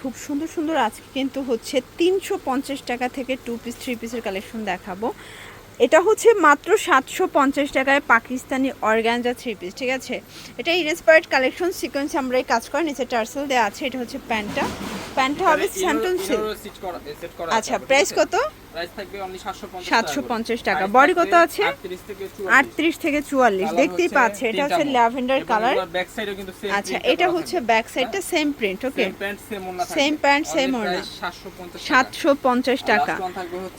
খুব সুন্দর সুন্দর। আজকে কিন্তু হচ্ছে তিনশো পঞ্চাশ টাকা থেকে টু পিস থ্রি পিসের কালেকশন দেখাবো। এটা হচ্ছে মাত্র সাতশো পঞ্চাশ টাকায় পাকিস্তানি অর্গানজা থ্রি পিস ঠিক আছে? এটা ইনস্পায়ার্ড কালেকশন সিকোয়েন্স আমরা এই কাজ করি নিচে টার্সেল দেওয়া আছে। এটা হচ্ছে প্যান্টটা। প্যান্টটা হবে স্যান্টন সিল্ক আচ্ছা প্রাইস কত? প্রাইস থাকবে অনলি 750 সাতশো পঞ্চাশ টাকা। বডি কত আছে? 38 থেকে 44 আটত্রিশ থেকে চুয়াল্লিশ। দেখতেই পাচ্ছে এটা হচ্ছে ল্যাভেন্ডার কালার আচ্ছা এটা হচ্ছে ব্যাক সাইডটা সেম প্রিন্ট ওকে price ওড়না। 750 টাকা। সাতশো পঞ্চাশ টাকা।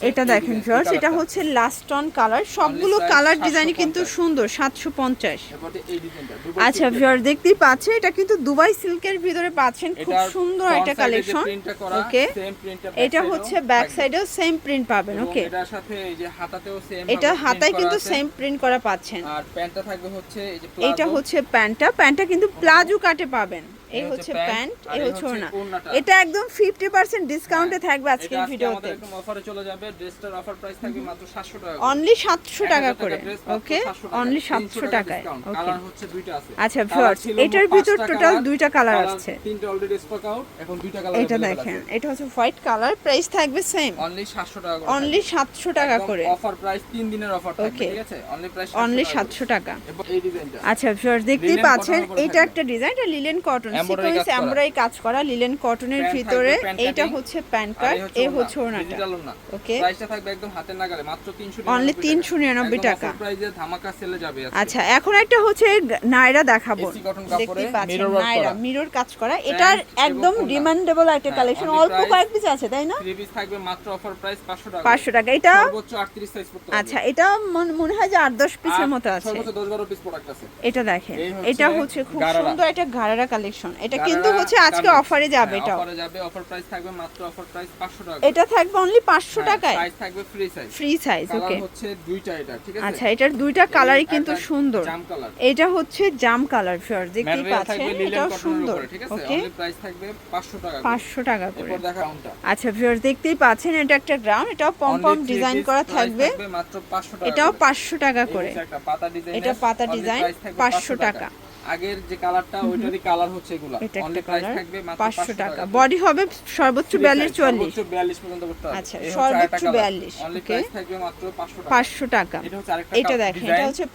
এটা দেখেন এই এটা হচ্ছে লাস্ট অন কালার সবগুলো কালার ডিজাইনই কিন্তু সুন্দর সাতশো পঞ্চাশ। আচ্ছা ভিউয়ার দেখতেই পাচ্ছেন এটা কিন্তু দুবাই সিল্কের ভিতরে পাচ্ছেন। খুব সুন্দর একটা কালেকশন ওকে এটা হচ্ছে ব্যাক। সাইডেও সেম প্রিন্ট পাবেন ওকে এটার সাথে এই যে হাতাতেও সেম এটা হাতায় কিন্তু সেম প্রিন্ট করা পাচ্ছেন। আর প্যান্টটা থাকবে হচ্ছে এই যে এটা হচ্ছে প্যান্টটা। প্যান্টটা কিন্তু প্লাজো কাটে পাবেন। এই হচ্ছে প্যান্ট এই হচ্ছে ওড়না। এটা একদম ফিফটি পার্সেন্ট ডিসকাউন্টে থাকবে আজকের আজকে ভিডিওতে। একদম অফারে চলে যাবে। ড্রেসটার অফার প্রাইস থাকবে মাত্র 700 টাকা অনলি সাতশো টাকা করে। ওকে অনলি 300 সাতশো টাকা। টাকায়। ওকে কালার হচ্ছে দুইটা আছে। আচ্ছা, এটার ভিতর কালার। দুইটা কালার আসছে। তিনটে অলরেডি স্টক আউট এখন দুইটা কালার এটা দেখেন এটা হচ্ছে হোয়াইট কালার প্রাইস থাকবে সেম অনলি 700 টাকা করে। অনলি সাতশো টাকা করে। অফার প্রাইস 3 দিনের অফার থাকবে ঠিক আছে? অনলি প্রাইস অনলি সাতশো টাকা। এই ডিজাইনটা আচ্ছা ভিউয়ার্স দেখতেই পাচ্ছেন এটা একটা ডিজাইন এটা লিলেন কটন সিকোয়েন্স কাজ করা। এমব্রয়ডারি কাজ করা লিলেন কটনের ভিতরে। এইটা হচ্ছে প্যান্ট কাট এই এই হচ্ছে ওড়না। ওকে প্রাইসটা থাকবে একদম হাতের নাগালে মাত্র 300 Only 399 টাকা। প্রাইসে ধামাকা সেলে যাবে আচ্ছা এখন একটা হচ্ছে নাইরা দেখাবো। দেখতেই পাচ্ছেন মিরর কাজ করা। এটার একদম। ডিমান্ডেবল একটা হ্যাঁ, কালেকশন অল্প কয়েক পিস আছে তাই না? থ্রি পিস থাকবে মাত্র অফার প্রাইস 500 টাকা। পাঁচশো টাকা। এটা সর্বোচ্চ 38 সাইজ পড়তে আচ্ছা এটা মন- হয় যে আট দশ পিসের মতো আছে। সর্বোচ্চ 10 12 পিস প্রোডাক্ট আছে। এটা দেখেন। এটা হচ্ছে খুব সুন্দর একটা গারারা কালেকশন এটা কিন্তু হচ্ছে আজকে অফারে যাবে হ্যাঁ, এটাও। অফারে যাবে অফার প্রাইস থাকবে মাত্র অফার প্রাইস 500 টাকা। এটা থাকবে অনলি পাঁচশো টাকায়। সাইজ থাকবে free size free size okay হচ্ছে দুইটা এটা ঠিক আছে? আচ্ছা এটার দুইটা কালারই কিন্তু সুন্দর। জাম কালার এটা হচ্ছে জাম কালার ফিয়ার দেখতেই পাচ্ছেন এটাও সুন্দর ঠিক আছে? ওকে অনলি প্রাইস থাকবে 500 টাকা করে। পাঁচশো টাকা করে। এরপর দেখা কাউন্টার আচ্ছা ভিউয়ার দেখতেই পাচ্ছেন এটা একটা গ্রাউন্ড এটাও পম পম ডিজাইন করা থাকবে। মাত্র 500 টাকা এটাও করে। পাঁচশো টাকা করে। একটা পাতা ডিজাইন এটা পাতা ডিজাইন, 500 টাকা। আগের যে কালারটা ওইটারই কালার হচ্ছে এগুলা। অনলি প্রাইস থাকবে মাত্র পাঁচশো টাকা। বডি হবে সর্বোচ্চ Free বিয়াল্লিশ size, চুয়াল্লিশ। সর্বোচ্চ 42 পর্যন্ত করতে হবে। আচ্ছা, সর্বোচ্চ 42, Only okay? price থাকবে মাত্র 500 টাকা। পাঁচশো টাকা। এটা হচ্ছে আরেকটা এটা দেখেন, এটা হচ্ছে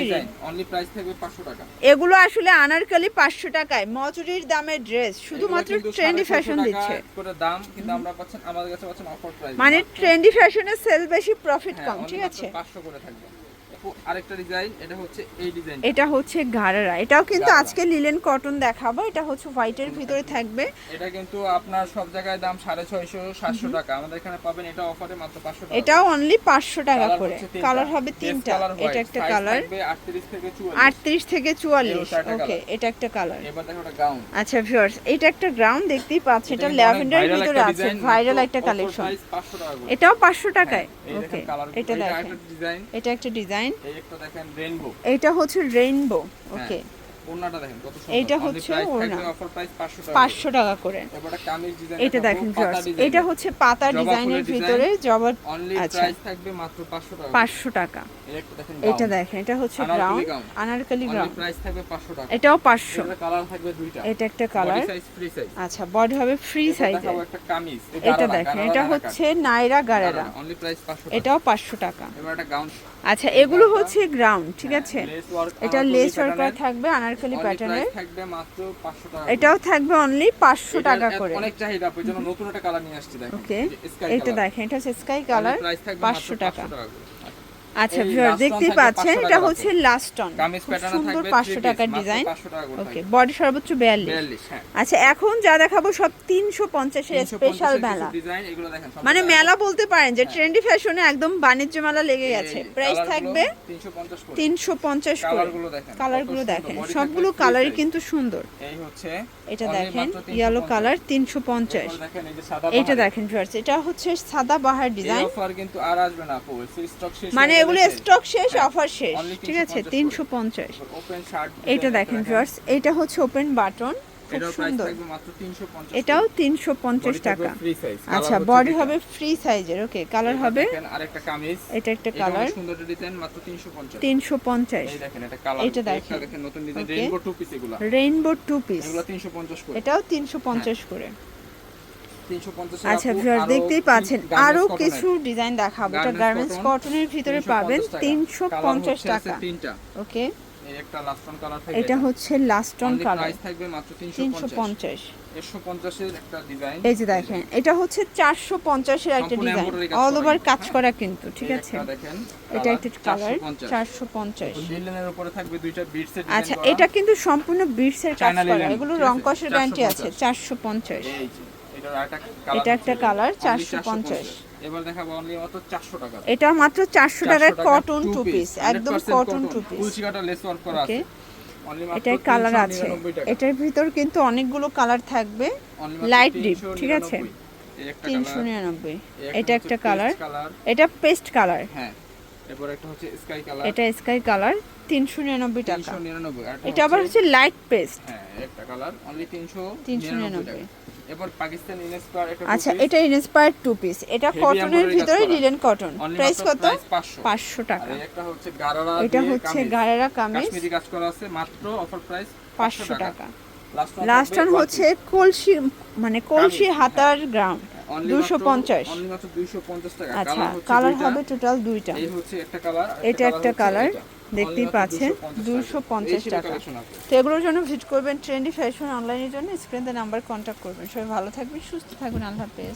design, only price থাকবে 500 টাকা। এগুলো আসলে আনারকালি পাঁচশো টাকায়। মজুরির দামের ড্রেস শুধুমাত্র ট্রেন্ডি ফ্যাশন দিচ্ছে। দাম কিন্তু আমরা পাচ্ছেন আমাদের কাছে পাচ্ছেন অফার প্রাইস মানে ট্রেন্ডি ফ্যাশনের সেল বেশি প্রফিট কম ঠিক আছে? 500 করে থাকবে। আরেকটা ডিজাইন এটা হচ্ছে এই ডিজাইন এটা হচ্ছে ঘাড়ারা এটাও কিন্তু আজকে লিলেন কটন দেখাবো। এটা হচ্ছে হোয়াইটের ভিতরে থাকবে। এটা কিন্তু আপনার সব জায়গায় দাম সাড়ে ছয়শো সাতশো টাকা। আমাদের এখানে পাবেন এটা অফারে মাত্র পাঁচশো টাকা। এটাও অনলি পাঁচশো টাকা করে। কালার হবে তিনটা। এটা একটা কালার 38 থেকে 44 আটত্রিশ থেকে চুয়াল্লিশ। এই হচ্ছে একটা ওকে এটা একটা কালার এবার দেখো এটা গাউন আচ্ছা ভিউয়ার্স এটা একটা গ্রাউন্ড দেখতেই পাচ্ছি। এটা ল্যাভেন্ডার ভিতরে আছে। ভাইরাল একটা কালেকশন এটাও পাঁচশো টাকায়। এই ওকে দেখেন এটা দেখেন। একটা ডিজাইন এটা একটা ডিজাইন দেখেন রেইনবো এটা হচ্ছে রেইনবো ওকে Only হচ্ছে ওড়না। থাকবে অফার প্রাইস 500 টাকা পাঁচশো টাকা করে। ডিজাইন এটা দেখেন এটা হচ্ছে পাতা ডিজাইনের ভিতরে জবা আচ্ছা। প্রাইস থাকবে মাত্র 500 টাকা পাঁচশো টাকা। এটা দেখেন এটা হচ্ছে Anarkali ground gown। Anarkali only ground price থাকবে 500 টাকা। এটাও পাঁচশো। এটা এটা একটা কালার কালার সাইজ সাইজ আচ্ছা বডি হবে ফ্রি কামিজ। এটা দেখেন এটা হচ্ছে নাইরা গারেরা। অনলি প্রাইস 500 টাকা। এটাও পাঁচশো টাকা। আচ্ছা এগুলো হচ্ছে গ্রাউন্ড ঠিক আছে? এটা লেস ওয়ার্ক করা থাকবে আনারকলি প্যাটার্নের থাকবে মাত্র 500 টাকা এটাও থাকবে অনলি পাঁচশো এটার টাকা করে। অনেক চাহিদা আপনি জন্য নতুন একটা কালার নিয়ে আসছি দেখেন। ওকে এটা দেখেন এটা হচ্ছে স্কাই কালার প্রাইস থাকবে পাঁচশো মাত্র টাকা। 500 টাকা। আচ্ছা ভিউয়ার থাকবে পাচ্ছেন এটা হচ্ছে লাস্ট টন কামিজ প্যাটার্ন সুন্দর থাকবে পাঁচশো টাকার ডিজাইন 500 টাকা করে ওকে বডি সর্বোচ্চ বিয়াল্লিশ। 42 হ্যাঁ। আচ্ছা এখন যা দেখাবো সব তিনশো পঞ্চাশের স্পেশাল মেলা। মানে মেলা বলতে পারেন যে। ট্রেন্ডি ফ্যাশনে একদম বাণিজ্য মেলা লেগে গেছে। প্রাইস থাকবে 350 করে। তিনশো পঞ্চাশ কালারগুলো দেখেন সবগুলো কালারই কিন্তু সুন্দর। এই হচ্ছে এটা দেখেন মাত্র 350 ইয়েলো কালার তিনশো পঞ্চাশ। এটা দেখেন ভিউয়ার্স এটা হচ্ছে সাদা বাহার ডিজাইন অফার কিন্তু আর আসবে না আপু। স্টক শেষ মানে এগুলো স্টক শেষ অফার শেষ। ঠিক আছে 350 তিনশো পঞ্চাশ। ওপেন শার্ট এটা দেখেন ভিউয়ার্স এটা হচ্ছে ওপেন বাটন খুব এটার প্রাইস সুন্দর। থাকবে মাত্র 350 এটাও তিনশো পঞ্চাশ টাকা। আচ্ছা বডি হবে ফ্রি সাইজের ওকে কালার হবে এটা একটা কালার অনেক সুন্দর ডিজাইন মাত্র 350 তিনশো পঞ্চাশ। এটা দেখেন। রেইনবো টু পিস এগুলো। রেইনবো টু পিস এগুলো 350 করে। এটাও তিনশো পঞ্চাশ করে। 350 আচ্ছা ভিউয়ার দেখতেই পাচ্ছেন। আরও কিছু ডিজাইন দেখাবো। এটা গার্মেন্টস কটনের ভিতরে পাবেন তিনশো পঞ্চাশ টাকা। তিনটা। ওকে এটা হচ্ছে লাস্টন কালার থাকবে মাত্র তিনশো 350 পঞ্চাশ। 150 এর একটা ডিজাইন এই যে দেখেন এটা হচ্ছে চারশো পঞ্চাশের একটা ডিজাইন অল ওভার কাজ? করা কিন্তু ঠিক আছে? দেখেন এটা একটা কালার 450 চারশো পঞ্চাশ। আচ্ছা এটা কিন্তু সম্পূর্ণ বিটসের কাজ করা। এগুলো রং? কষের গ্যারান্টি আছে 450 চারশো পঞ্চাশ। এটা একটা কালার only 450 এবার দেখাবো অনলি মাত্র 400 টাকা। এটা মাত্র চারশো 400 টাকার টাকা, কটন টু পিস একদম cotton two piece lace work করা আছে। এটার কালার আছে। এটার ভিতর কিন্তু অনেকগুলো কালার থাকবে। Light deep, ঠিক আছে? তিনশো নিরানব্বই। এটা একটা কালার কালার এটা পেস্ট কালার হ্যাঁ। এরপর একটা হচ্ছে স্কাই কালার এটা স্কাই কালার তিনশো নিরানব্বই টাকা। 399 এটা আবার হচ্ছে লাইট পেস্ট হ্যাঁ একটা কালার অনলি 399 399 টাকা। এরপর পাকিস্তান ইনস্পায়ার একটা আচ্ছা এটা ইন্সপায়ার্ড টু পিস এটা কটনের ভিতরে লিলেন কটন প্রাইস কত? 500 পাঁচশো। আর টাকা। একটা হচ্ছে গারারা এটা হচ্ছে। গায়েরা কামিজ। কাশ্মীরি কাজ করা আছে মাত্র অফার প্রাইস পাঁচশো টাকা। লাস্ট লাস্ট ওয়ান হচ্ছে কলসি মানে কলসি হাতার গ্রাম দুশো পঞ্চাশ। অনলি মাত্র 250 টাকা। আচ্ছা কালার। হবে টোটাল দুইটা। এই হচ্ছে একটা কালার এটা একটা কালার দেখতেই পাচ্ছেন দুশো পঞ্চাশ টাকা। তো এগুলোর জন্য ভিজিট করবেন ট্রেন্ডি ফ্যাশন অনলাইনের জন্য স্ক্রিনে নাম্বার কন্ট্যাক্ট করবেন। সবাই ভালো থাকবেন সুস্থ থাকবেন আল্লাহ হাফেজ।